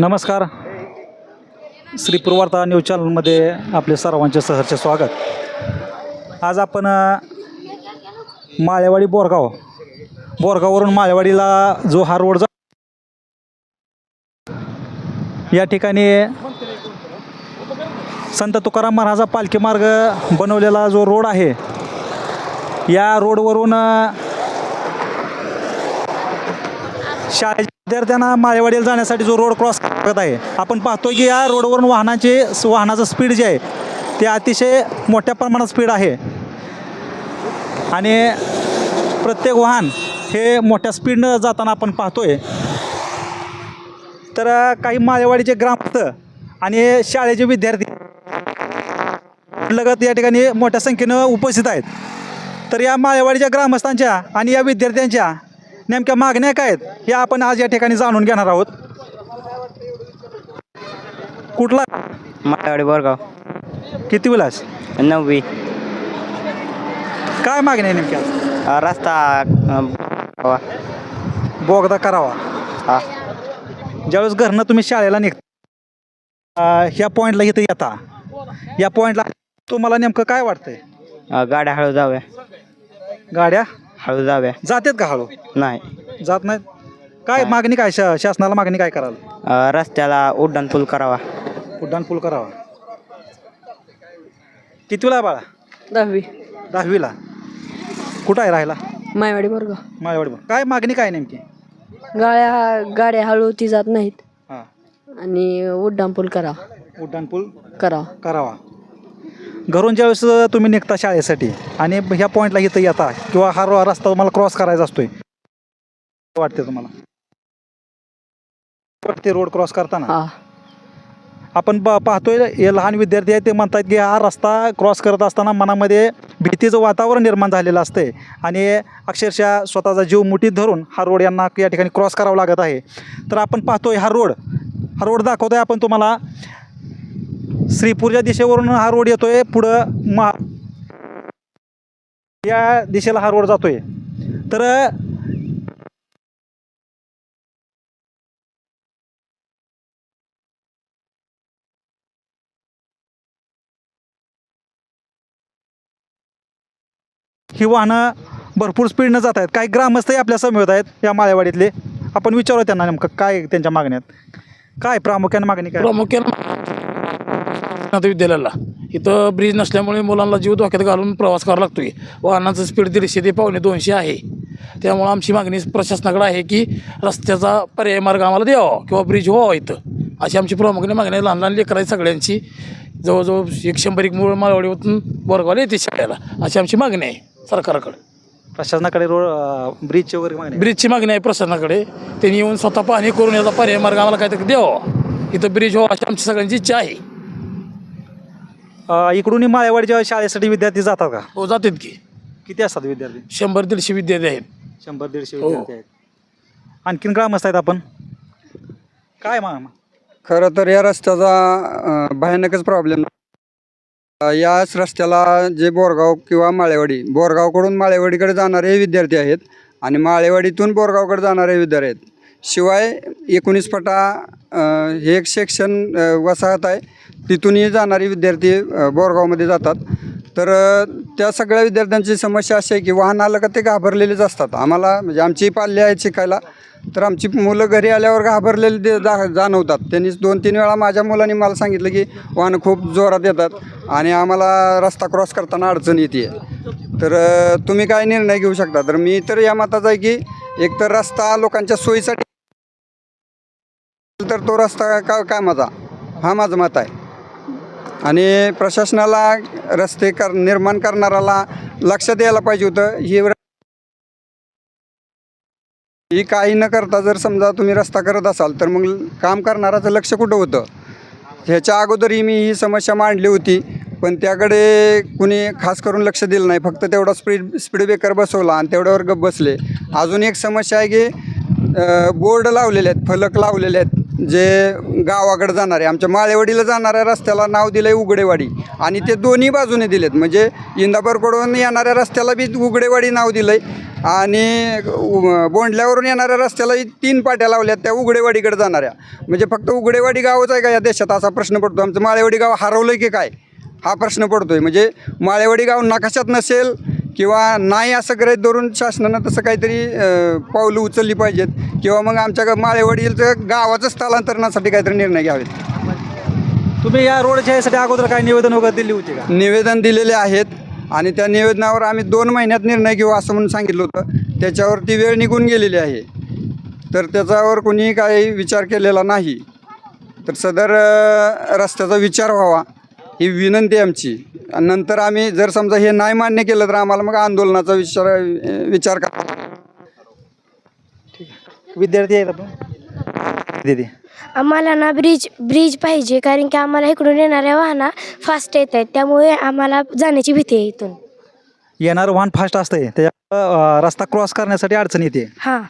नमस्कार. श्री पूर्वार्था न्यूज चॅनलमध्ये आपले सर्वांचे सहर्ष स्वागत. आज आपण माळेवाडी बोरगाव बोरगाववरून माळेवाडीला जो हा रोड जा या ठिकाणी संत तुकाराम महाराजा पालखी मार्ग बनवलेला जो रोड आहे या रोडवरून शाळेची विद्यार्थ्यांना माळेवाडीला जाण्यासाठी जो रोड क्रॉस करत आहे आपण पाहतोय की या रोडवरून वाहनाचे वाहनाचं स्पीड जे आहे ते अतिशय मोठ्या प्रमाणात स्पीड आहे. आणि प्रत्येक वाहन हे मोठ्या स्पीडनं जाताना आपण पाहतोय. तर काही माळेवाडीचे ग्रामस्थ आणि शाळेचे विद्यार्थी लगत या ठिकाणी मोठ्या संख्येनं उपस्थित आहेत. तर या माळेवाडीच्या ग्रामस्थांच्या आणि या विद्यार्थ्यांच्या नेमक्या मागण्या काय आहेत? हे आपण आज या ठिकाणी जाणून घेणार आहोत. कुठला? माळवाडी बोरगाव. किती विलास नववी. काय मागण्या आहे नेमक्या? अ, रस्ता अ, वा. बोगदा करावा. हा. ज्यावेळेस घरनं तुम्ही शाळेला निघता अं, ह्या पॉईंटला इथं येता. या पॉईंटला तुम्हाला नेमकं काय वाटतंय? अ, गाड्या हळू जाव्या गाड्या? हळू जाव्या जातात का हळू? नाही. जात नाहीत? काय मागणी काय? शा शासनाला मागणी काय कराल? अ, रस्त्याला उड्डाण पूल करावा. उड्डाण पूल करावा. कितवीला आहे बाळा? दहावी. दहावीला. कुठं आहे राहायला? मायवाडी बरं माळेवाडी काय मागणी काय नेमकी? गाड्या गाड्या हळूती जात नाहीत. हां. आणि उड्डाण पूल करा उड्डाण पूल करा करावा. घरून ज्यावेळेस तुम्ही निघता शाळेसाठी आणि ह्या पॉईंटला इथं येता किंवा हा रस्ता तुम्हाला क्रॉस करायचा असतोय. वाटते तुम्हाला? वाटते रोड क्रॉस करताना? आपण पाहतोय हे लहान विद्यार्थी आहेत ते म्हणतात की हा रस्ता क्रॉस करत असताना मनामध्ये भीतीचं वातावरण निर्माण झालेलं असते आणि अक्षरशः स्वतःचा जीव मुठीत धरून हा रोड यांना या ठिकाणी क्रॉस करावा लागत आहे. तर आपण पाहतोय हा रोड हा रोड दाखवतोय आपण तुम्हाला. श्रीपूरच्या दिशेवरून हा रोड येतोय पुढं मा या दिशेला हा रोड जातोय. तर ही वाहनं भरपूर स्पीडनं जात आहेत काही ग्रामस्थही आपल्या समवेत आहेत या माळेवाडीतले. आपण विचारू त्यांना नेमकं काय त्यांच्या मागण्यात काय प्रामुख्याने मागणी काय? प्रामुख्याने आता विद्यालयाला. इथं ब्रिज नसल्यामुळे मुलांना जीव धोक्यात घालून प्रवास करावा लागतोय. वाहनाचं स्पीड दीडशे ते पावणे दोनशे आहे. त्यामुळं आमची मागणी प्रशासनाकडे आहे की रस्त्याचा पर्याय मार्ग आम्हाला द्यावा किंवा ब्रिज व्हावा इथं. अशी आमची प्रामुख्याने मागणी आहे. लहान लहान लेकरं आहेत सगळ्यांची. जवळजवळ एक शंभर एक मूळ माळवाडीतून बोरगावला येते शाळेला. अशी आमची मागणी आहे सरकारकडे. प्रशासनाकडे रोड ब्रिजची वगैरे मागणी आहे. ब्रिजची मागणी आहे प्रशासनाकडे. त्यांनी येऊन स्वतः पाहणी करून याचा पर्याय मार्ग आम्हाला काहीतरी द्यावा. इथं ब्रिज व्हावा अशी आमची सगळ्यांची इच्छा आहे. अं, इकडूनही माळेवाडीच्या शाळेसाठी विद्यार्थी जातात का? हो जातात की. किती असतात विद्यार्थी? शंभर दीडशे विद्यार्थी आहेत. शंभर दीडशे हो. विद्यार्थी आहेत. आणखीन ग्रामस्थ आहेत आपण. काय मा खरं तर या रस्त्याचा अ, भयानकच प्रॉब्लेम याच रस्त्याला जे बोरगाव किंवा माळेवाडी बोरगावकडून माळेवाडीकडे जाणारे विद्यार्थी आहेत आणि माळेवाडीतून बोरगावकडे जाणारे विद्यार्थी आहेत. शिवाय एकोणीस फटा अ, हे एक सेक्शन अ, वसाहत आहे. तिथूनही जाणारे विद्यार्थी बोरगावमध्ये जातात. तर त्या सगळ्या विद्यार्थ्यांची समस्या अशी आहे की वाहन आलं का ते घाबरलेलेच असतात. आम्हाला म्हणजे आमची पाल्ले आहेत शिकायला. तर आमची मुलं घरी आल्यावर घाबरलेले दे- जा जाणवतात. त्यांनी दोन तीन वेळा माझ्या मुलांनी मला सांगितलं की वाहनं खूप जोरात येतात आणि आम्हाला रस्ता क्रॉस करताना अडचण येते. तर तुम्ही काय निर्णय घेऊ शकता? तर मी तर या मताचा आहे की एकतर रस्ता लोकांच्या सोयीसाठी तर तो रस्ता का काय माझा हा माझं मत आहे. आणि प्रशासनाला रस्ते कर निर्माण करणाऱ्याला लक्ष द्यायला पाहिजे होतं. ही ही काही न करता जर समजा तुम्ही रस्ता करत असाल तर मग काम करणाराचं लक्ष कुठं होतं? ह्याच्या अगोदरही मी ही समस्या मांडली होती पण त्याकडे कुणी खास करून लक्ष दिलं नाही. फक्त तेवढा स्पीड स्पीड ब्रेकर बसवला आणि तेवढ्यावर गप बसले. अजून एक समस्या आहे की बोर्ड लावलेले आहेत फलक लावलेले आहेत. जे गावाकडे जाणारे आमच्या माळेवाडीला जाणाऱ्या रस्त्याला नाव दिलं आहे उघडेवाडी. आणि ते दोन्ही बाजूने दिलेत. म्हणजे इंदापूरकडून येणाऱ्या रस्त्याला बी उघडेवाडी नाव दिलं आहे आणि बोंडल्यावरून येणाऱ्या रस्त्याला तीन पाट्या लावल्यात त्या उघडेवाडीकडे जाणाऱ्या. म्हणजे फक्त उघडेवाडी गावच आहे का या देशात? असा प्रश्न पडतो. आमचं माळेवाडी गाव हरवलं की काय? हा प्रश्न पडतोय. म्हणजे माळेवाडी गाव नकाशात नसेल किंवा नाही असं गरज धरून शासनानं तसं काहीतरी पावलं उचलली पाहिजेत. किंवा मग आमच्या माळेवाडीचं गावाचं स्थलांतरणासाठी काहीतरी निर्णय घ्यावेत. तुम्ही या रोडच्या यासाठी अगोदर काय निवेदन वगैरे दिली होती का? निवेदन दिलेले आहेत. आणि त्या निवेदनावर आम्ही दोन महिन्यात निर्णय घेऊ असं म्हणून सांगितलं होतं. त्याच्यावरती वेळ निघून गेलेली आहे. तर त्याच्यावर कोणी काही विचार केलेला नाही. तर सदर रस्त्याचा विचार व्हावा ही विनंती आमची. नंतर आम्ही जर समजा हे नाही मान्य केलं तर आम्हाला मग आंदोलनाचा विचार विचार करा. विद्यार्थी आहेत आपण. दीदी. आम्हाला ना ब्रिज ब्रिज पाहिजे कारण की आम्हाला इकडून येणाऱ्या वाहना फास्ट येत आहेत. त्यामुळे आम्हाला जाण्याची भीती आहे इथून. येणारं वाहन फास्ट असतंय. त्याच्या रस्ता क्रॉस करण्यासाठी अडचण येते. हां.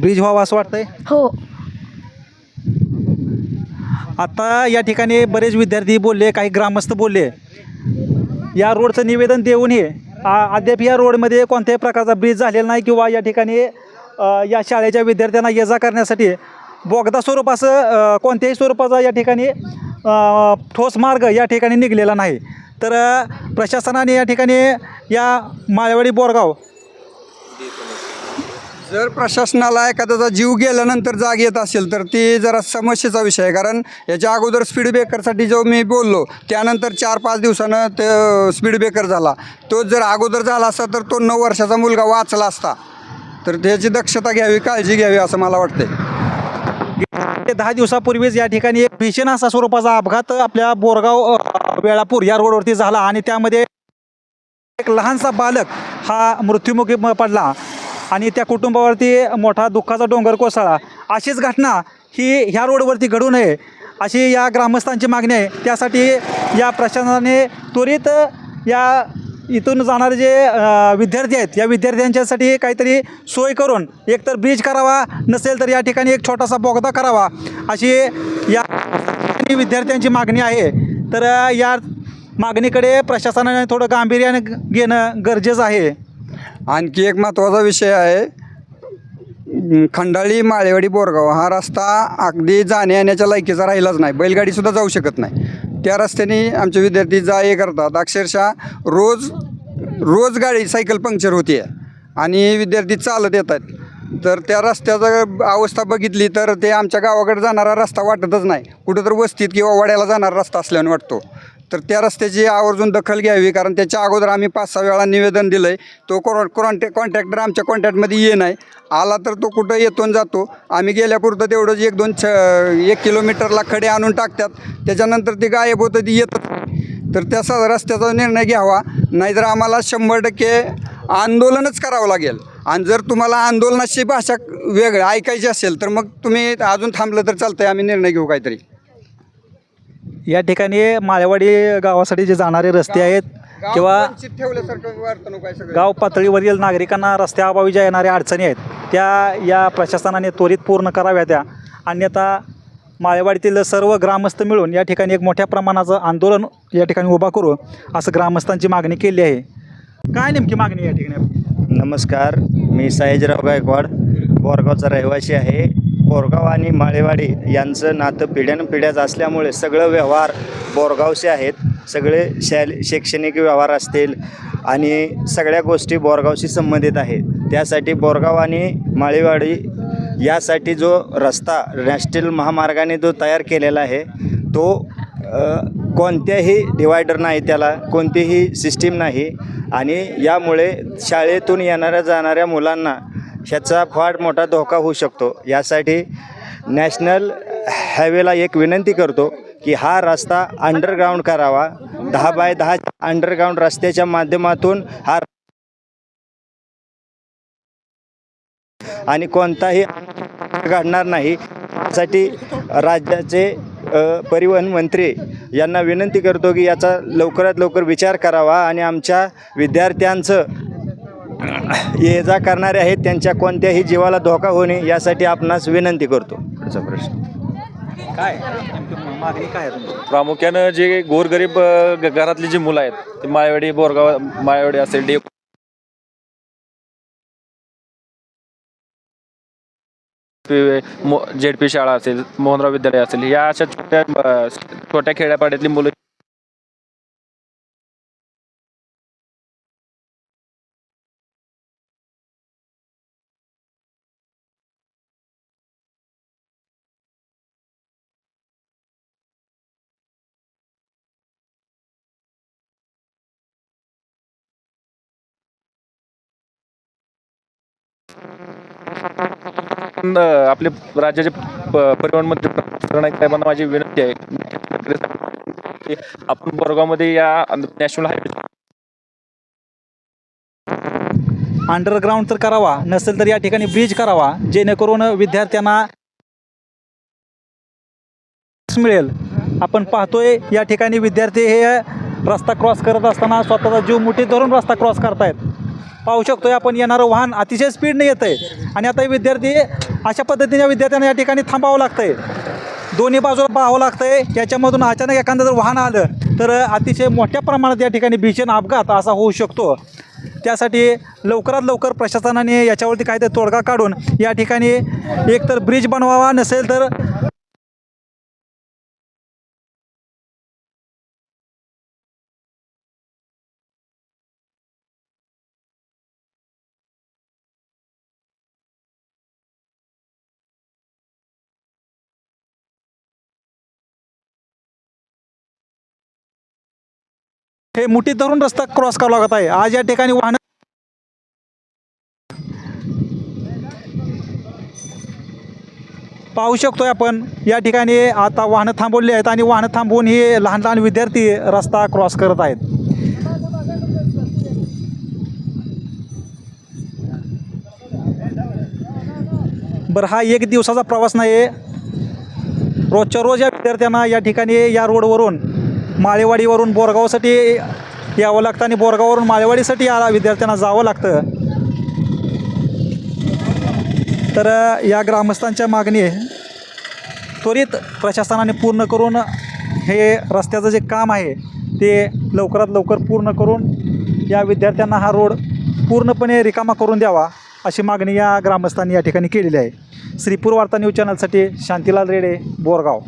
ब्रिज व्हावा असं वाटतंय? हो. आता या ठिकाणी बरेच विद्यार्थी बोलले काही ग्रामस्थ बोलले या रोडचं निवेदन देऊनही आ- अद्याप या रोडमध्ये कोणत्याही प्रकारचा ब्रिज झालेला नाही किंवा या ठिकाणी या शाळेच्या विद्यार्थ्यांना ये जा करण्यासाठी बोगदा स्वरूपाचं असं कोणत्याही स्वरूपाचा या ठिकाणी ठोस मार्ग या ठिकाणी निघलेला नाही. तर प्रशासनाने या ठिकाणी या माळेवाडी बोरगाव जर प्रशासनाला एखाद्याचा जीव गेल्यानंतर जाग येत असेल तर ती जरा समस्येचा विषय आहे. कारण याच्या अगोदर स्पीड ब्रेकरसाठी जो मी बोललो त्यानंतर चार पाच दिवसानं ते स्पीड ब्रेकर झाला. तो जर अगोदर झाला असता तर तो नऊ वर्षाचा मुलगा वाचला असता. तर त्याची दक्षता घ्यावी काळजी घ्यावी असं मला वाटते दहा दिवसापूर्वीच या ठिकाणी एक भीषण असा स्वरूपाचा अपघात आपल्या बोरगाव वेळापूर या रोडवरती झाला आणि त्यामध्ये एक लहानसा बालक हा मृत्युमुखी पडला. आणि त्या कुटुंबावरती मोठा दुःखाचा डोंगर कोसळला अशीच घटना ही ह्या रोडवरती घडू नये अशी या ग्रामस्थांची मागणी आहे. त्यासाठी या प्रशासनाने त्वरित या इथून जाणारे जे विद्यार्थी आहेत या विद्यार्थ्यांच्यासाठी काहीतरी सोय करून एकतर ब्रिज करावा नसेल तर या ठिकाणी एक छोटासा बोगदा करावा अशी या विद्यार्थ्यांची मागणी आहे. तर या मागणीकडे प्रशासनाने थोडं गांभीर्याने घेणं गरजेचं आहे. आणखी एक महत्त्वाचा विषय आहे खंडाळी माळेवाडी बोरगाव हा रस्ता अगदी जाण्या येण्याच्या लायकीचा राहिलाच नाही. बैलगाडीसुद्धा जाऊ शकत नाही. त्या रस्त्याने आमचे विद्यार्थी जा ये करतात. अक्षरशः रोज रोज गाडी सायकल पंक्चर होते आणि विद्यार्थी चालत येतात. तर त्या रस्त्याचं अवस्था बघितली तर ते आमच्या गावाकडे जाणारा रस्ता वाटतच नाही. कुठं तर वस्तीत किंवा वड्याला जाणारा रस्ता असल्याने वाटतो. तर त्या रस्त्याची आवर्जून दखल घ्यावी कारण त्याच्या अगोदर आम्ही पाच सहा वेळा निवेदन दिलं आहे तो कॉन्टॅ कॉन्टॅ कॉन्ट्रॅक्टर आमच्या कॉन्टॅक्टमध्ये ये नाही. आला तर तो कुठं येतो आणि जातो. आम्ही गेल्यापुरतं तेवढंच एक दोन छ एक किलोमीटरला खडे आणून टाकतात. त्याच्यानंतर ते गायब होतं ती येतच तर त्याचा रस्त्याचा निर्णय घ्यावा. नाहीतर आम्हाला शंभर टक्के आंदोलनच करावं लागेल. आणि जर तुम्हाला आंदोलनाची भाषा वेगळं ऐकायची असेल तर मग तुम्ही अजून थांबलं तर चालतं आहे आम्ही निर्णय घेऊ काहीतरी. या ठिकाणी माळेवाडी गावासाठी जे जाणारे रस्ते आहेत किंवा वंचित ठेवल्यासारखं वर्तणूक आहे सगळं. गाव पातळीवरील नागरिकांना रस्त्याअभावी ज्या येणाऱ्या अडचणी आहेत त्या या प्रशासनाने त्वरित पूर्ण कराव्या त्या अन्यथा माळेवाडीतील सर्व ग्रामस्थ मिळून या ठिकाणी एक मोठ्या प्रमाणाचं आंदोलन या ठिकाणी उभा करू असं ग्रामस्थांची मागणी केली आहे. काय नेमकी मागणी या ठिकाणी? नमस्कार मी सयाजीराव गायकवाड बोरगावचा रहिवासी आहे. बोरगाव आणि माळेवाडी यांचं नातं पिढ्यानपिढ्याच असल्यामुळे सगळं व्यवहार बोरगावचे आहेत. सगळे शैल शैक्षणिक व्यवहार असतील आणि सगळ्या गोष्टी बोरगावशी संबंधित आहेत. त्यासाठी बोरगाव आणि माळेवाडी यासाठी जो रस्ता नॅशनल महामार्गाने जो तयार केलेला आहे तो कोणत्याही डिवायडर नाही त्याला कोणतीही सिस्टीम नाही आणि यामुळे शाळेतून येणाऱ्या जाणाऱ्या मुलांना ह्याचा फार मोठा धोका होऊ शकतो. यासाठी नॅशनल हायवेला एक विनंती करतो की हा रस्ता अंडरग्राऊंड करावा. दहा बाय दहा अंडरग्राऊंड रस्त्याच्या माध्यमातून हा आणि कोणताही घडणार नाही. यासाठी राज्याचे परिवहन मंत्री यांना विनंती करतो की याचा लवकरात लवकर विचार करावा आणि आमच्या विद्यार्थ्यांचं ये जा करणारे आहेत त्यांच्या कोणत्याही जीवाला धोका होणे यासाठी आपणास विनंती करतो. पुढचा प्रश्न. काय? मागणी काय तुमची? प्रामुख्यानं जे गोरगरीब अ, ग- घरातली जी मुलं आहेत ती मायवडी बोरगाव मायवडी असेल डे जेड जेडपी शाळा असेल मोहनराव विद्यालय असेल या अशा छोट्या छोट्या खेड्यापाड्यातली मुलं आपले राज्याचे परिवहन मंत्री प्रणाली साहेबांना माझी विनंती आहे. आपण बोरगावमध्ये या नॅशनल हायवे अंडरग्राऊंड तर करावा नसेल तर या ठिकाणी ब्रिज करावा जेणेकरून विद्यार्थ्यांना मिळेल. आपण पाहतोय या ठिकाणी विद्यार्थी हे रस्ता क्रॉस करत असताना स्वतःचा जीव मुठीत धरून रस्ता क्रॉस करतायत. पाहू शकतोय आपण येणारं वाहन अतिशय स्पीडने येतं आहे आणि आता विद्यार्थी अशा पद्धतीने विद्यार्थ्यांना या ठिकाणी थांबावं लागतं आहे दोन्ही बाजूला पाहावं लागतं आहे याच्यामधून अचानक एखादं जर वाहन आलं तर अतिशय मोठ्या प्रमाणात या ठिकाणी भीषण अपघात असा होऊ शकतो. त्यासाठी लवकरात लवकर प्रशासनाने याच्यावरती काहीतरी तोडगा काढून या ठिकाणी एकतर ब्रिज बनवावा नसेल तर हे मुठीत धरून रस्ता क्रॉस करावा लागत आहे. आज या ठिकाणी वाहन पाहू शकतोय आपण. या ठिकाणी आता वाहनं थांबवली आहेत आणि वाहनं थांबवून हे लहान लहान विद्यार्थी रस्ता क्रॉस करत आहेत. बरं हा एक दिवसाचा प्रवास नाही आहे रोजच्या रोज या विद्यार्थ्यांना या ठिकाणी या रोडवरून माळेवाडीवरून बोरगावसाठी यावं लागतं आणि बोरगाववरून माळेवाडीसाठी या विद्यार्थ्यांना जावं लागतं. तर या ग्रामस्थांच्या मागणी त्वरित प्रशासनाने पूर्ण करून हे रस्त्याचं जे काम आहे ते लवकरात लवकर पूर्ण करून या विद्यार्थ्यांना हा रोड पूर्णपणे रिकामा करून द्यावा अशी मागणी या ग्रामस्थांनी या ठिकाणी केलेली आहे. श्रीपूर वार्ता न्यूज चॅनलसाठी शांतीलाल रेडे बोरगाव.